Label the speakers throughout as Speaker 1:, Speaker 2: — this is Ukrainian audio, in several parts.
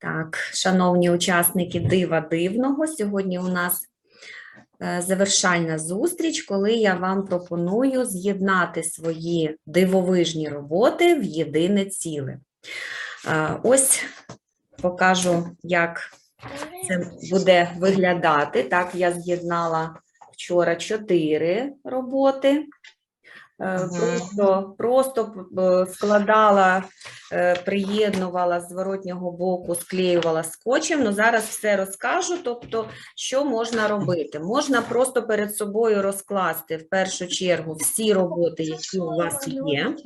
Speaker 1: Так, шановні учасники дива дивного, сьогодні у нас е, завершальна зустріч, коли я вам пропоную з'єднати свої дивовижні роботи в єдине ціле. Е, Ось покажу, як це буде виглядати. Так, я з'єднала вчора чотири роботи. Е. Просто, просто е, складала, е, приєднувала з зворотнього боку, склеювала скотчем. Ну, зараз все розкажу. Тобто, що можна робити? Можна просто перед собою розкласти в першу чергу всі роботи, які у вас є.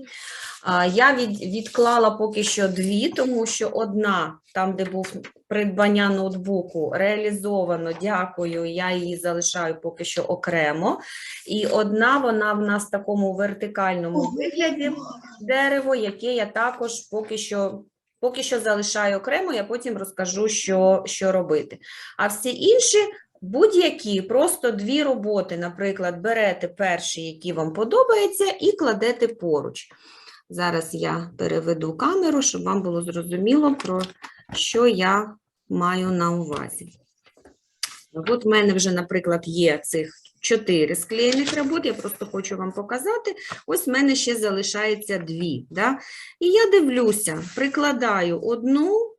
Speaker 1: Я від, відклала поки що дві, тому що одна, там, де був придбання ноутбуку, реалізовано, дякую, я її залишаю поки що окремо. І одна вона в нас в такому вертикальному вигляді дерево, яке я також поки що. Поки що залишаю окремо, я потім розкажу, що, що робити. А всі інші будь-які, просто дві роботи, наприклад, берете перші, які вам подобаються, і кладете поруч. Зараз я переведу камеру, щоб вам було зрозуміло, про що я маю на увазі. От в мене вже, наприклад, є цих чотири склеєних робот, я просто хочу вам показати. Ось в мене ще залишається дві. Да? І я дивлюся, прикладаю одну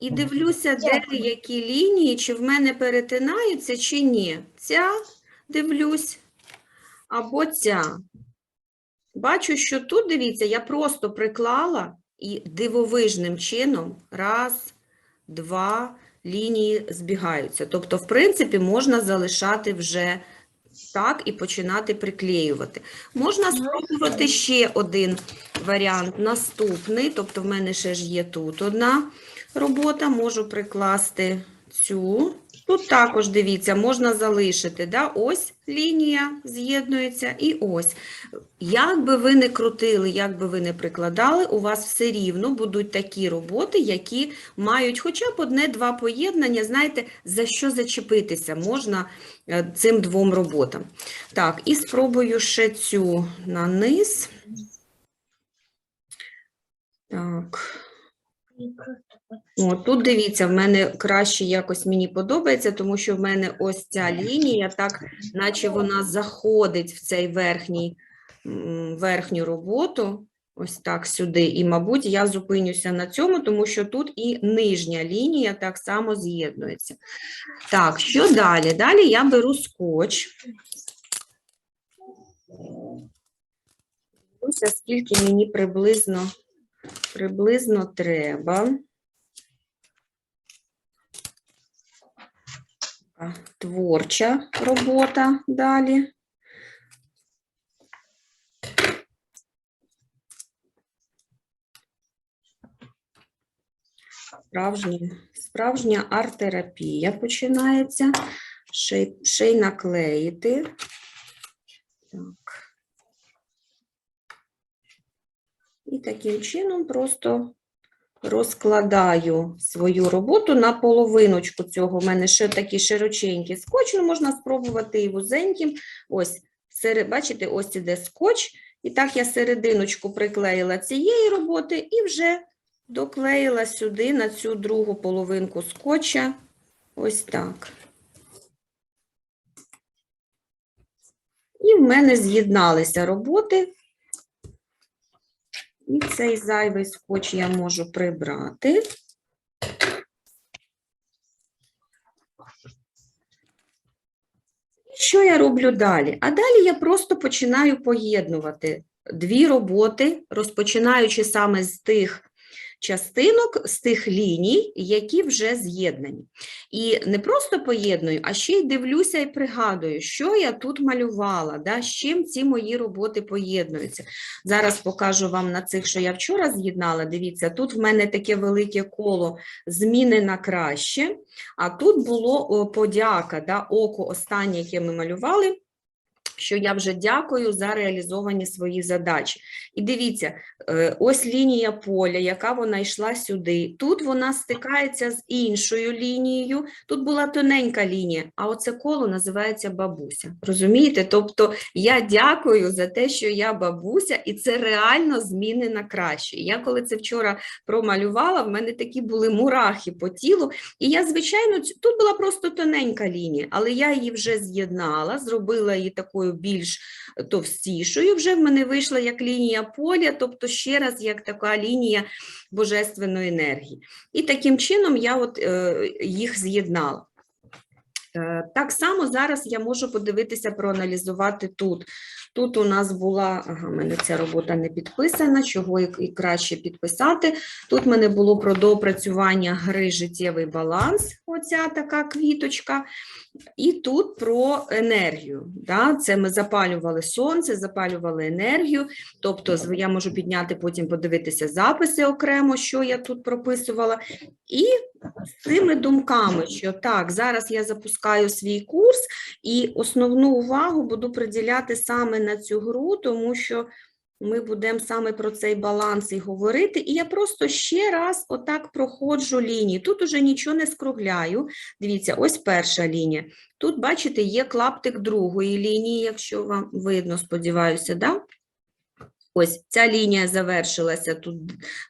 Speaker 1: і дивлюся, де які лінії, чи в мене перетинаються, чи ні. Ця дивлюсь, або ця. Бачу, що тут, дивіться, я просто приклала і дивовижним чином раз, два лінії збігаються. Тобто, в принципі, можна залишати вже так і починати приклеювати. Можна спробувати ще один варіант, наступний, тобто в мене ще ж є тут одна робота, можу прикласти цю. Тут також, дивіться, можна залишити, да? ось лінія з'єднується і ось. Як би ви не крутили, як би ви не прикладали, у вас все рівно будуть такі роботи, які мають хоча б одне-два поєднання, знаєте, за що зачепитися можна е, цим двом роботам. Так, і спробую ще цю на низ. Так. О, тут дивіться, в мене краще якось мені подобається, тому що в мене ось ця лінія, так, наче вона заходить в цей верхній, верхню роботу, ось так сюди. І, мабуть, я зупинюся на цьому, тому що тут і нижня лінія так само з'єднується. Так, що далі? Далі я беру скотч. Дивлюся, скільки мені приблизно, приблизно треба. Творча робота далі. Справжня, справжня арт-терапія починається. Ще, й- ще й наклеїти. Так. І таким чином просто розкладаю свою роботу на половиночку цього. У мене ще такий широченький скотч, ну, можна спробувати і вузеньким. Ось, серед, бачите, ось іде скотч. І так я серединочку приклеїла цієї роботи і вже доклеїла сюди на цю другу половинку скотча. Ось так. І в мене з'єдналися роботи. І цей зайвий скотч я можу прибрати. Що я роблю далі? А далі я просто починаю поєднувати дві роботи, розпочинаючи саме з тих частинок, з тих ліній, які вже з'єднані. І не просто поєдную, а ще й дивлюся і пригадую, що я тут малювала, да, з чим ці мої роботи поєднуються. Зараз покажу вам на цих, що я вчора з'єднала. Дивіться, тут в мене таке велике коло зміни на краще, а тут було подяка, да, око останнє, яке ми малювали. Що я вже дякую за реалізовані свої задачі. І дивіться, е, ось лінія поля, яка вона йшла сюди. Тут вона стикається з іншою лінією. Тут була тоненька лінія, а оце коло називається бабуся. Розумієте? Тобто я дякую за те, що я бабуся, і це реально зміни на краще. Я коли це вчора промалювала, в мене такі були мурахи по тілу. І я, звичайно, тут була просто тоненька лінія, але я її вже з'єднала, зробила її такою більш товстішою. Вже в мене вийшла як лінія поля, тобто ще раз як така лінія божественної енергії. І таким чином я от, е, їх з'єднала. Е, Так само зараз я можу подивитися, проаналізувати тут. Тут у нас була, ага, мене ця робота не підписана, чого і краще підписати. Тут в мене було про доопрацювання гри життєвий баланс, оця така квіточка. І тут про енергію. Да? Це ми запалювали сонце, запалювали енергію. Тобто я можу підняти, потім подивитися записи окремо, що я тут прописувала. І з цими думками, що так, зараз я запускаю свій курс, і основну увагу буду приділяти саме на цю гру, тому що ми будемо саме про цей баланс і говорити. І я просто ще раз отак проходжу лінії. Тут уже нічого не скругляю. Дивіться, ось перша лінія. Тут, бачите, є клаптик другої лінії, якщо вам видно, сподіваюся, да? Ось ця лінія завершилася тут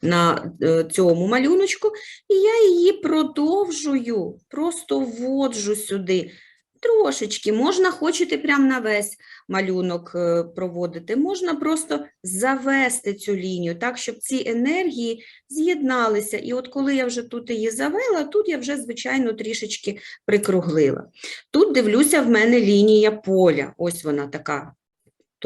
Speaker 1: на е, цьому малюночку, і я її продовжую, просто вводжу сюди. Трошечки, можна хочете прямо на весь малюнок е, проводити, можна просто завести цю лінію, так, щоб ці енергії з'єдналися. І от коли я вже тут її завела, тут я вже, звичайно, трішечки прикруглила. Тут дивлюся, в мене лінія поля. Ось вона така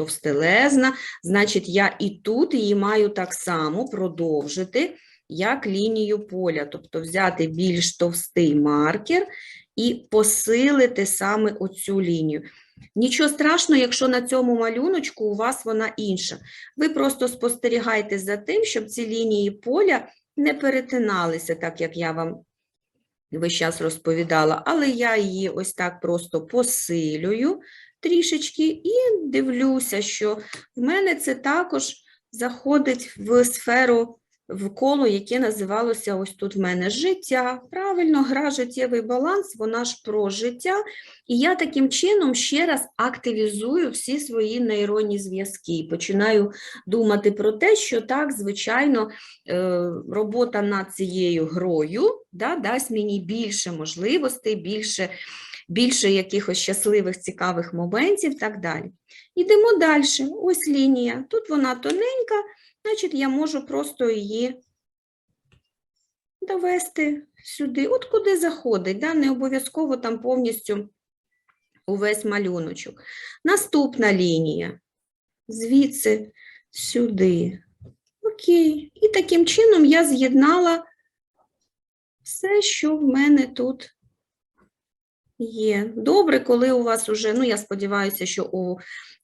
Speaker 1: товстелезна. Значить, я і тут її маю так само продовжити, як лінію поля. Тобто взяти більш товстий маркер і посилити саме оцю лінію. Нічого страшного, якщо на цьому малюночку у вас вона інша. Ви просто спостерігайте за тим, щоб ці лінії поля не перетиналися, так як я вам весь час розповідала, але я її ось так просто посилюю трішечки і дивлюся, що в мене це також заходить в сферу, в коло, яке називалося ось тут в мене життя. Правильно, гра життєвий баланс, вона ж про життя. І я таким чином ще раз активізую всі свої нейронні зв'язки. і Починаю думати про те, що так, звичайно, е, робота над цією грою да, дасть мені більше можливостей, більше, більше якихось щасливих, цікавих моментів так далі. Йдемо далі. Ось лінія. Тут вона тоненька, значить, я можу просто її довести сюди, от куди заходить, да? не обов'язково там повністю увесь малюночок. Наступна лінія. Звідси сюди. Окей. І таким чином я з'єднала все, що в мене тут є. Добре, коли у вас уже, ну я сподіваюся, що у,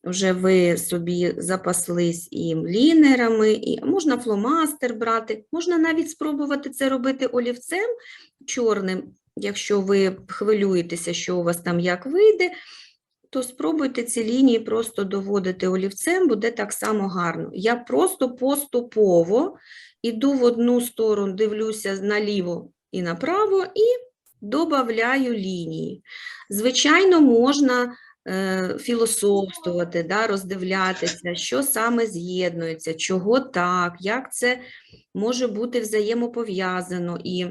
Speaker 1: вже ви собі запаслись і лінерами, і можна фломастер брати, можна навіть спробувати це робити олівцем чорним, якщо ви хвилюєтеся, що у вас там як вийде, то спробуйте ці лінії просто доводити олівцем, буде так само гарно. Я просто поступово іду в одну сторону, дивлюся наліво і направо і добавляю лінії. Звичайно, можна е, філософствувати, да, роздивлятися, що саме з'єднується, чого так, як це може бути взаємопов'язано. І,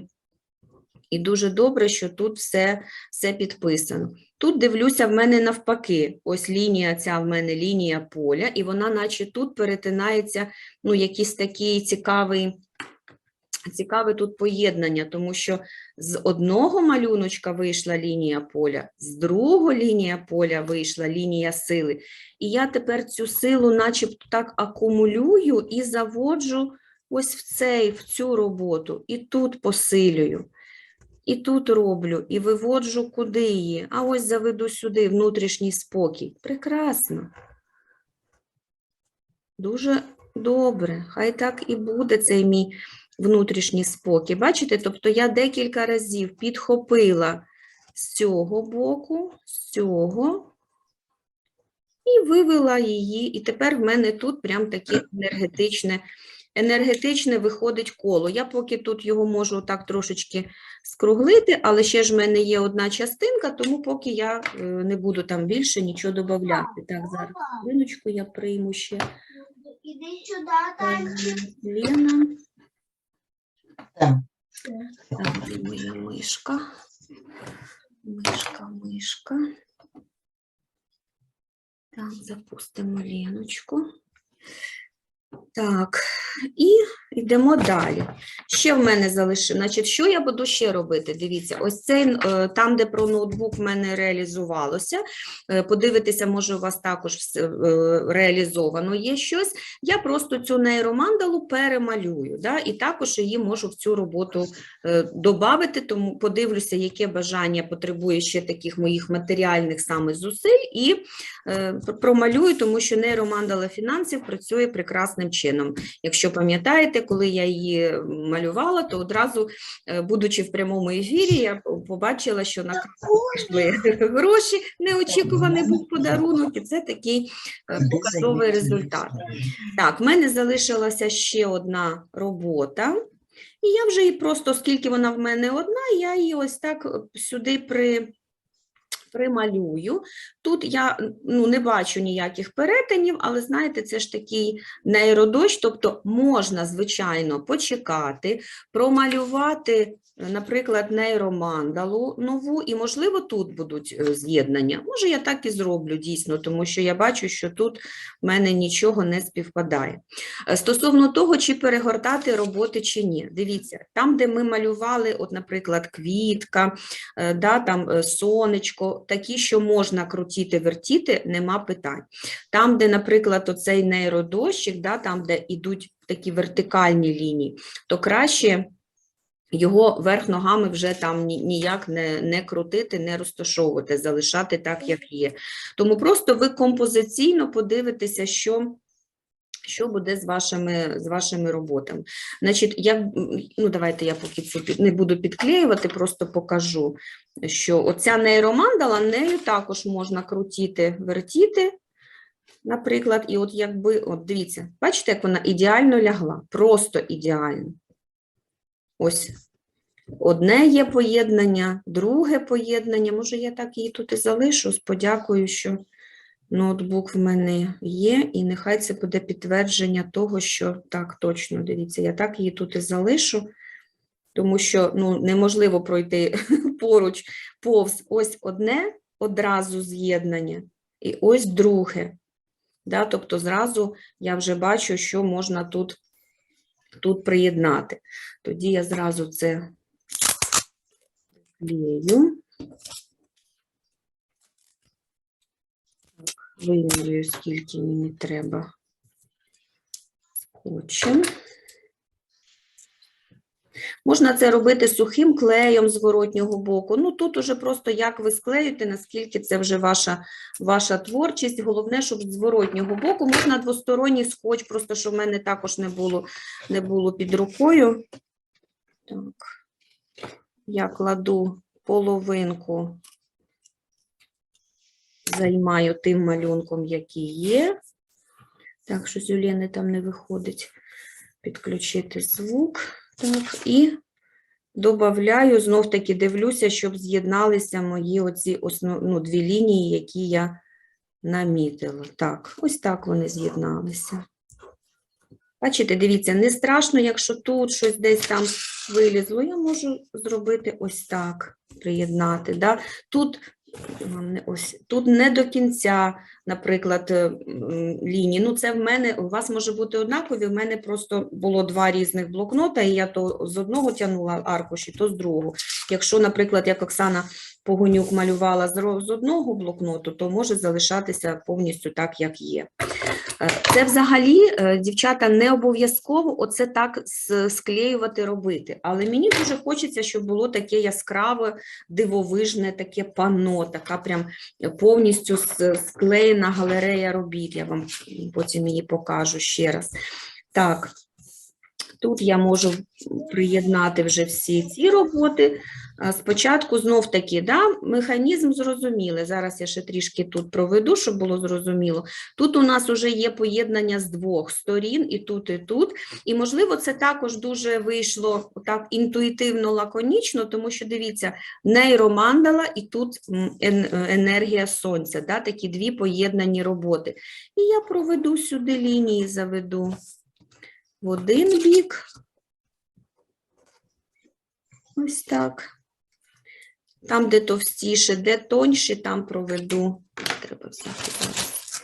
Speaker 1: і дуже добре, що тут все, все підписано. Тут дивлюся, в мене навпаки, ось лінія, ця в мене лінія поля, і вона наче тут перетинається, ну, якийсь такий цікавий, цікаве тут поєднання, тому що з одного малюночка вийшла лінія поля, з другого лінія поля вийшла лінія сили. І я тепер цю силу начебто так акумулюю і заводжу ось в цей, в цю роботу, і тут посилюю. І тут роблю, і виводжу куди її, а ось заведу сюди внутрішній спокій. Прекрасно. Дуже добре. Хай так і буде цей мій внутрішній спокій. Бачите, тобто я декілька разів підхопила з цього боку, з цього, і вивела її. І тепер в мене тут прям таке енергетичне, енергетичне виходить коло. Я поки тут його можу так трошечки скруглити, але ще ж в мене є одна частинка, тому поки я е, не буду там більше нічого додати. Так, зараз хвилиночку я прийму ще.
Speaker 2: Іди сюди, танчик.
Speaker 1: Лена.
Speaker 3: Так.
Speaker 1: Моя мишка? Мишка, мишка. Так, запустимо Леночку. Так, і йдемо далі. Ще в мене залишилося. Значить, що я буду ще робити? Дивіться, ось цей, е, там, де про ноутбук в мене реалізувалося. е, Подивитися, може, у вас також е, реалізовано є щось. Я просто цю нейромандалу перемалюю, да, і також її можу в цю роботу додати, тому подивлюся, яке бажання потребує ще таких моїх матеріальних саме зусиль, і промалюю, тому що нейромандала фінансів працює прекрасним чином. Якщо пам'ятаєте, коли я її малювала, то одразу, е, будучи в прямому ефірі, я побачила, що на карту гроші, неочікуваний був подарунок, і це такий е, показовий результат. Так, в мене залишилася ще одна робота, і я вже її просто, оскільки вона в мене одна, я її ось так е, сюди при, прималюю. Тут я ну, не бачу ніяких перетинів, але знаєте, це ж такий нейродощ, тобто можна, звичайно, почекати, промалювати, наприклад, нейромандалу нову, і, можливо, тут будуть е, з'єднання. Може, я так і зроблю дійсно, тому що я бачу, що тут в мене нічого не співпадає. Е, Стосовно того, чи перегортати роботи чи ні. Дивіться, там, де ми малювали, от, наприклад, квітка, е, да, там е, такі, що можна крутити, вертіти, нема питань. Там, де, наприклад, оцей нейродощик, да, там, де йдуть такі вертикальні лінії, то краще його верх ногами вже там ні- ніяк не, не крутити, не розташовувати, залишати так, як є. Тому просто ви композиційно подивитеся, що, що буде з вашими, з вашими роботами. Значить, я, ну давайте я поки це не буду підклеювати, просто покажу, що оця нейромандала, нею також можна крутити, вертіти, наприклад, і от якби, от дивіться, бачите, як вона ідеально лягла, просто ідеально. Ось одне є поєднання, друге поєднання. Може, я так її тут і залишу. Подякую, що ноутбук в мене є, і нехай це буде підтвердження того, що так, точно, дивіться, я так її тут і залишу, тому що ну, неможливо пройти поруч повз ось одне одразу з'єднання, і ось друге. Да? Тобто зразу я вже бачу, що можна тут, тут приєднати. Тоді я зразу це клею. Вимірюю, скільки мені треба скотчем. Можна це робити сухим клеєм зворотнього боку. Ну, тут уже просто як ви склеїте, наскільки це вже ваша, ваша творчість. Головне, щоб зворотнього боку можна двосторонній скотч, просто щоб в мене також не було, не було під рукою. Так. Я кладу половинку, займаю тим малюнком, який є. Так, щось у Лєни там не виходить підключити звук. Так, і додаю, знов таки дивлюся, щоб з'єдналися мої оці основ... ну, дві лінії, які я намітила. Так, ось так вони з'єдналися. Бачите, дивіться, не страшно, якщо тут щось десь там вилізло, я можу зробити ось так, приєднати. Да? Тут, ось, тут не до кінця, наприклад, е, лінії. Ну, це в мене, у вас може бути однакові, в мене просто було два різних блокнота, і я то з одного тягнула аркуші, то з другого. Якщо, наприклад, як Оксана Погонюк малювала з одного блокноту, то може залишатися повністю так, як є. Е, Це взагалі, е, дівчата, не обов'язково оце так склеювати, робити. Але мені дуже хочеться, щоб було таке яскраве, дивовижне, таке панно, така прям повністю с- склеєна галерея робіт. Я вам потім її покажу ще раз. Так, Тут я можу приєднати вже всі ці роботи. Спочатку знов таки, да, механізм зрозумілий. Зараз я ще трішки тут проведу, щоб було зрозуміло. Тут у нас вже є поєднання з двох сторін, і тут, і тут. І, можливо, це також дуже вийшло так інтуїтивно, лаконічно, тому що дивіться, нейромандала і тут енергія сонця, да, такі дві поєднані роботи. І я проведу сюди лінії, заведу в один бік. Ось так. Там, де товстіше, де тоньше, там проведу. Треба взяти зараз.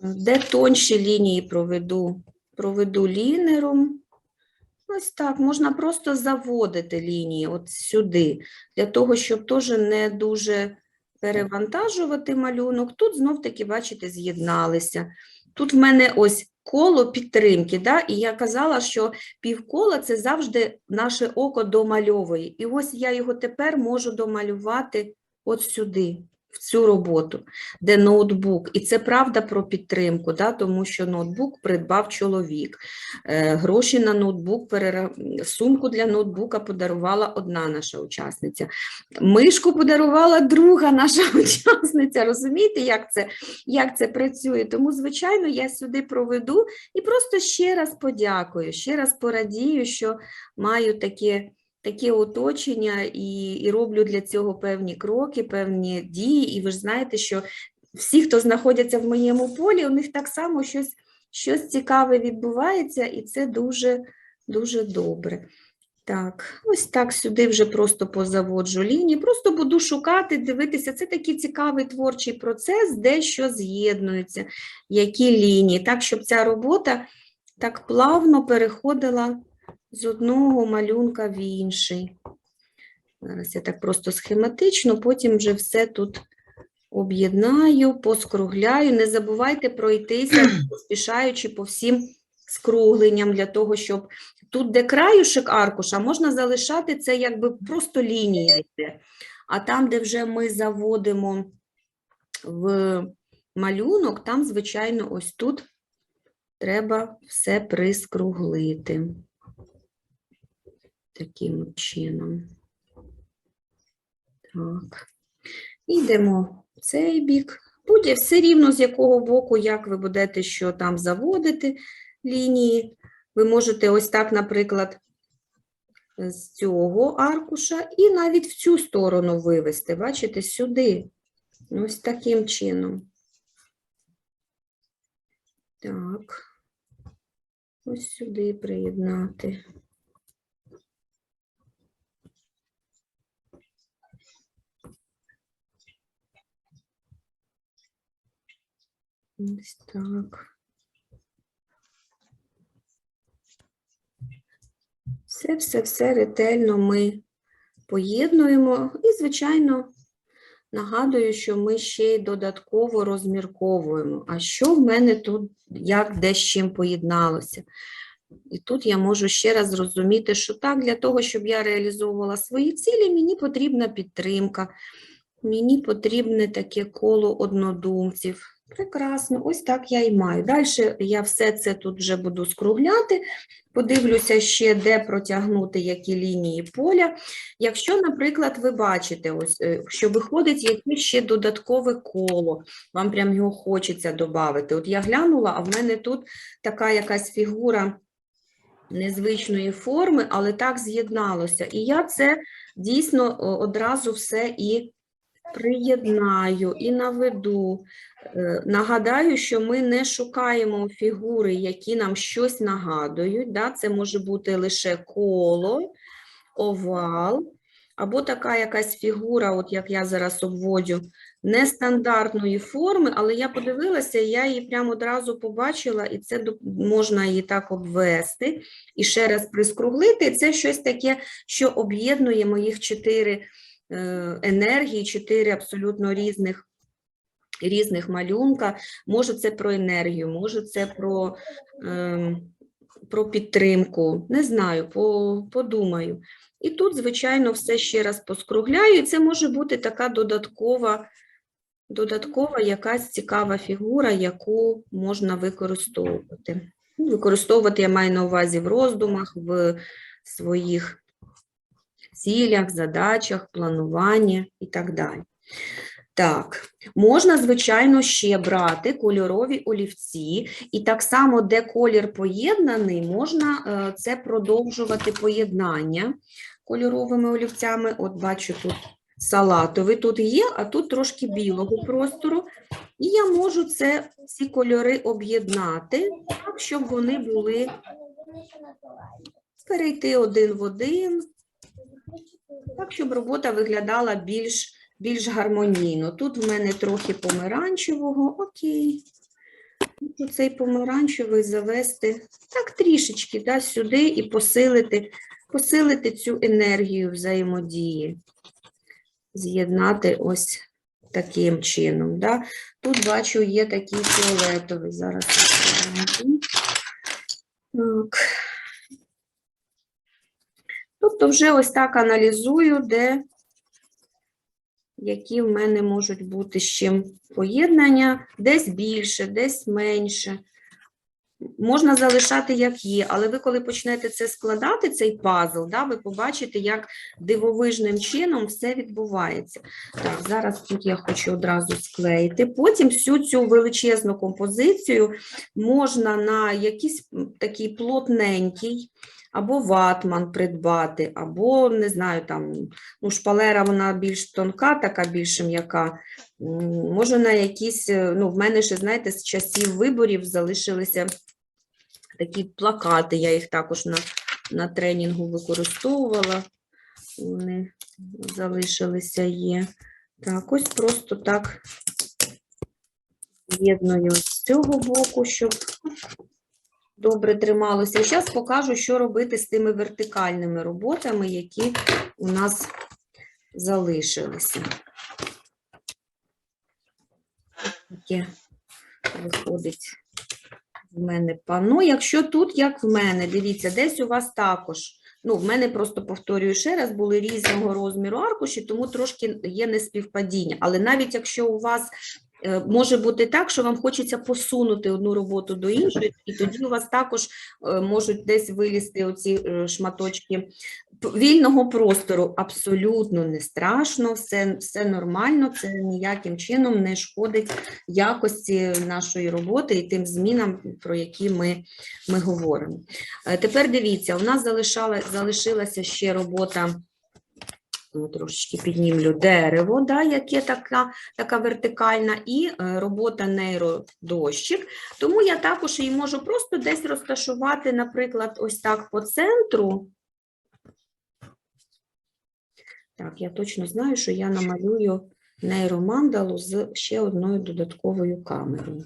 Speaker 1: Де тонші лінії проведу, проведу лінером. Ось так, можна просто заводити лінії от сюди, для того, щоб теж не дуже перевантажувати малюнок. Тут знов-таки, бачите, з'єдналися. Тут в мене ось коло підтримки, да? і я казала, що півкола – це завжди наше око домальовує. І ось я його тепер можу домалювати от сюди, в цю роботу, де ноутбук. І це правда про підтримку, да? тому що ноутбук придбав чоловік. Е, Гроші на ноутбук, сумку для ноутбука подарувала одна наша учасниця. Мишку подарувала друга наша учасниця. Розумієте, як це, як це працює? Тому, звичайно, я сюди проведу і просто ще раз подякую, ще раз порадію, що маю таке, таке оточення і, і роблю для цього певні кроки, певні дії. І ви ж знаєте, що всі, хто знаходяться в моєму полі, у них так само щось, щось цікаве відбувається, і це дуже, дуже добре. Так, ось так сюди вже просто позаводжу лінії, просто буду шукати, дивитися. Це такий цікавий творчий процес, де що з'єднується, які лінії, так, щоб ця робота так плавно переходила з одного малюнка в інший. Зараз я так просто схематично, потім вже все тут об'єднаю, поскругляю. Не забувайте пройтися, поспішаючи по всім скругленням для того, щоб тут, де краюшек аркуша, можна залишати це якби просто лінія йде. А там, де вже ми заводимо в малюнок, там, звичайно, ось тут треба все прискруглити. Таким чином. Так. Йдемо в цей бік. Буде все рівно з якого боку, як ви будете що там заводити лінії. Ви можете ось так, наприклад, з цього аркуша і навіть в цю сторону вивести. Бачите, сюди. Ось таким чином. Так. Ось сюди приєднати. Ось так. Все, все, все ретельно ми поєднуємо. І, звичайно, нагадую, що ми ще й додатково розмірковуємо. А що в мене тут, як де з чим поєдналося? І тут я можу ще раз зрозуміти, що так, для того, щоб я реалізовувала свої цілі, мені потрібна підтримка, мені потрібне таке коло однодумців. Прекрасно, ось так я і маю. Далі я все це тут вже буду скругляти, подивлюся ще, де протягнути які лінії поля. Якщо, наприклад, ви бачите, ось, е, що виходить якесь ще додаткове коло, вам прям його хочеться додати. От я глянула, а в мене тут така якась фігура незвичної форми, але так з'єдналося. І я це дійсно одразу все і приєднаю, і наведу. Е, Нагадаю, що ми не шукаємо фігури, які нам щось нагадують. Да? Це може бути лише коло, овал, або така якась фігура, от як я зараз обводжу, нестандартної форми, але я подивилася, я її прямо одразу побачила, і це можна її так обвести і ще раз прискруглити. Це щось таке, що об'єднує моїх чотири е, енергії, чотири абсолютно різних різних малюнка. Може, це про енергію, може, це про, ем, про підтримку. Не знаю, по, подумаю. І тут, звичайно, все ще раз поскругляю, і це може бути така додаткова додаткова якась цікава фігура, яку можна використовувати. Ну, Використовувати я маю на увазі в роздумах, в своїх цілях, задачах, плануванні і так далі. Так, можна, звичайно, ще брати кольорові олівці, і так само, де колір поєднаний, можна е, це продовжувати поєднання кольоровими олівцями. От бачу тут салатовий тут є, а тут трошки білого простору. І я можу це, ці кольори об'єднати, щоб вони були перейти один в один, так, щоб робота виглядала більш, більш гармонійно. Тут в мене трохи помаранчевого, окей. Можу цей помаранчевий завести так трішечки да, сюди і посилити, посилити цю енергію взаємодії. З'єднати ось таким чином. Да. Тут бачу, є такий фіолетовий. Зараз. Так. Тобто вже ось так аналізую, де які в мене можуть бути з чим поєднання, десь більше, десь менше. Можна залишати як є, але ви, коли почнете це складати, цей пазл, да, ви побачите, як дивовижним чином все відбувається. Так, зараз тут я хочу одразу склеїти. Потім всю цю величезну композицію можна на якийсь такий плотненький, або ватман придбати, або, не знаю, там, ну, шпалера вона більш тонка, така більш м'яка. Може на якісь, е, ну, в мене ще, знаєте, з часів виборів залишилися такі плакати, я їх також на, на тренінгу використовувала. Вони залишилися є. Так, ось просто так з'єдную з цього боку, щоб добре трималося. Зараз покажу, що робити з тими вертикальними роботами, які у нас залишилися. Таке виходить в мене пано. Якщо тут, як в мене, дивіться, десь у вас також. Ну, в мене просто повторюю ще раз, були різного розміру аркуші, тому трошки є неспівпадіння. Але навіть якщо у вас може бути так, що вам хочеться посунути одну роботу до іншої, і тоді у вас також е, можуть десь вилізти оці е, шматочки вільного простору. Абсолютно не страшно, все, все нормально, це ніяким чином не шкодить якості нашої роботи і тим змінам, про які ми, ми говоримо. Е, Тепер дивіться, у нас залишала, залишилася ще робота. Ну, Трошечки піднімлю дерево, да, яке така, така вертикальна, і е, робота нейродощик. Тому я також її можу просто десь розташувати, наприклад, ось так по центру. Так, я точно знаю, що я намалюю нейромандалу з ще одною додатковою камерою.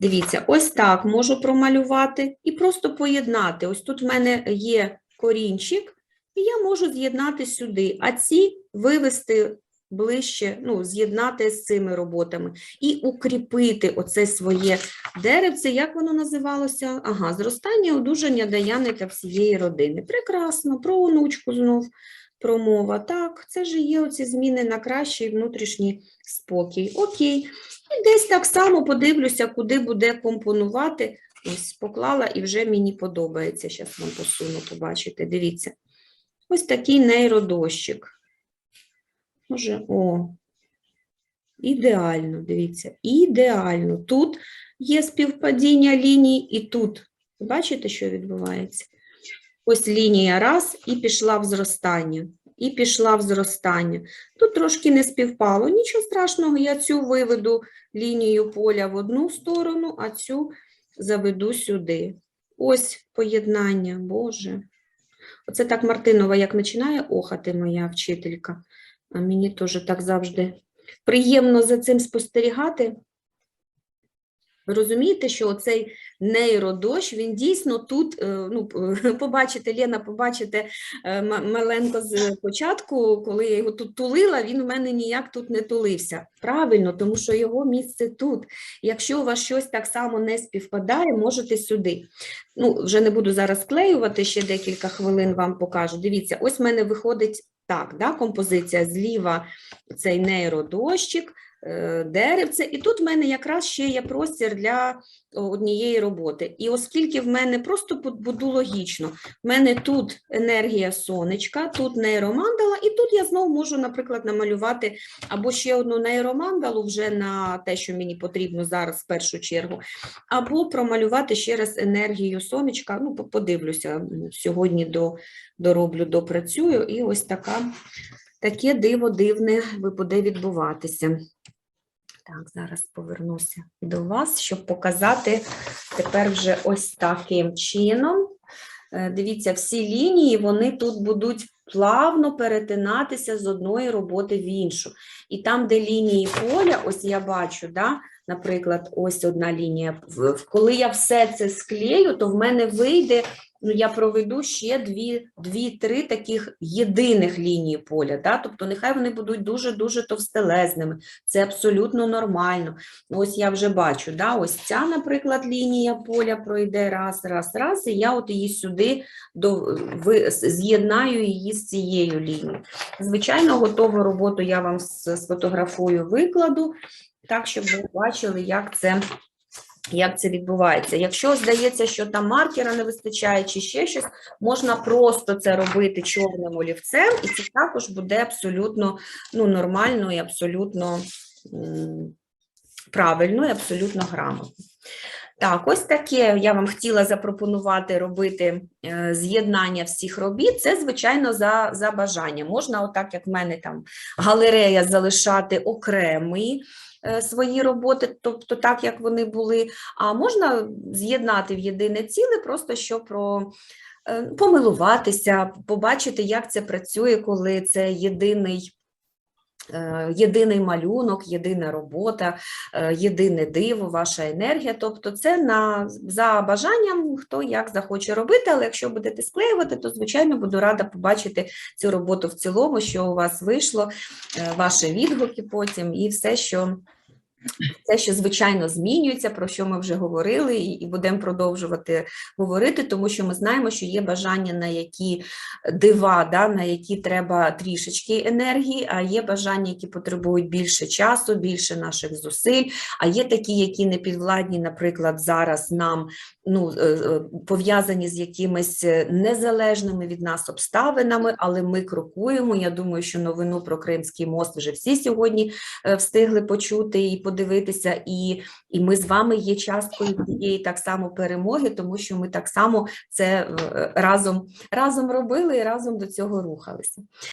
Speaker 1: Дивіться, ось так можу промалювати і просто поєднати. Ось тут в мене є корінчик, і я можу з'єднати сюди, а ці вивести ближче, ну, з'єднати з цими роботами і укріпити оце своє деревце, як воно називалося? Ага, зростання одужання Даяни та всієї родини. Прекрасно, про онучку знов промова. Так, це ж є оці зміни на кращий внутрішній спокій. Окей. І десь так само подивлюся, куди буде компонувати. Ось поклала і вже мені подобається. Зараз вам посуну, побачите. Дивіться. Ось такий нейродощик. Може, о, ідеально, дивіться, ідеально. Тут є співпадіння ліній, і тут. Бачите, що відбувається? Ось лінія раз, і пішла в зростання. І пішла в зростання. Тут трошки не співпало. Нічого страшного, я цю виведу лінію поля в одну сторону, а цю заведу сюди. Ось поєднання, Боже. Оце так Мартинова, як починає охати моя вчителька, а мені теж так завжди приємно за цим спостерігати. Розумієте, що оцей нейродощ, він дійсно тут, е, ну, побачите, Лена, побачите е, М- Меленко з початку, коли я його тут тулила, він у мене ніяк тут не тулився. Правильно, тому що його місце тут. Якщо у вас щось так само не співпадає, можете сюди. Ну, вже не буду зараз склеювати, ще декілька хвилин вам покажу. Дивіться, ось в мене виходить так, да, композиція зліва цей нейродощик, деревце, і тут в мене якраз ще є простір для однієї роботи. І оскільки в мене просто буду логічно, в мене тут енергія сонечка, тут нейромандала, і тут я знову можу, наприклад, намалювати або ще одну нейромандалу вже на те, що мені потрібно зараз в першу чергу, або промалювати ще раз енергію сонечка. Ну, подивлюся, сьогодні до, дороблю, допрацюю, і ось така, таке диво дивне буде відбуватися. Так, зараз повернуся до вас, щоб показати тепер вже ось таким чином. Е, Дивіться, всі лінії вони тут будуть плавно перетинатися з одної роботи в іншу. І там, де лінії поля, ось я бачу, да, наприклад, ось одна лінія. Коли я все це склею, то в мене вийде, я проведу ще дві, дві-три таких єдиних лінії поля. Да? Тобто нехай вони будуть дуже-дуже товстелезними. Це абсолютно нормально. Ось я вже бачу, да? ось ця, наприклад, лінія поля пройде раз, раз, раз, і я от її сюди до, з'єднаю її з цією лінією. Звичайно, готову роботу я вам сфотографую, викладу, так, щоб ви бачили, як це, як це відбувається. Якщо здається, що там маркера не вистачає чи ще щось, можна просто це робити чорним олівцем, і це також буде абсолютно ну, нормально і абсолютно правильно і абсолютно грамотно. Так, ось таке я вам хотіла запропонувати робити е, з'єднання всіх робіт. Це, звичайно, за, за бажанням. Можна, отак, як в мене там галерея, залишати окремі е, свої роботи, тобто так, як вони були, а можна з'єднати в єдине ціле, просто що про, е, помилуватися, побачити, як це працює, коли це єдиний. Е, Єдиний малюнок, єдина робота, е, єдине диво, ваша енергія. Тобто, це на за бажанням, хто як захоче робити. Але якщо будете склеювати, то звичайно буду рада побачити цю роботу в цілому, що у вас вийшло, е, ваші відгуки потім і все, що. Це, що звичайно змінюється, про що ми вже говорили, і, будемо продовжувати говорити, тому що ми знаємо, що є бажання на які дива, да, на які треба трішечки енергії, а є бажання, які потребують більше часу, більше наших зусиль, а є такі, які не підвладні, наприклад, зараз нам ну, е, е, пов'язані з якимись е, незалежними від нас обставинами, але ми крокуємо. Я думаю, що новину про Кримський мост вже всі сьогодні встигли почути і подивитися, і, і ми з вами є часткою цієї так само перемоги, тому що ми так само це разом, разом робили і разом до цього рухалися.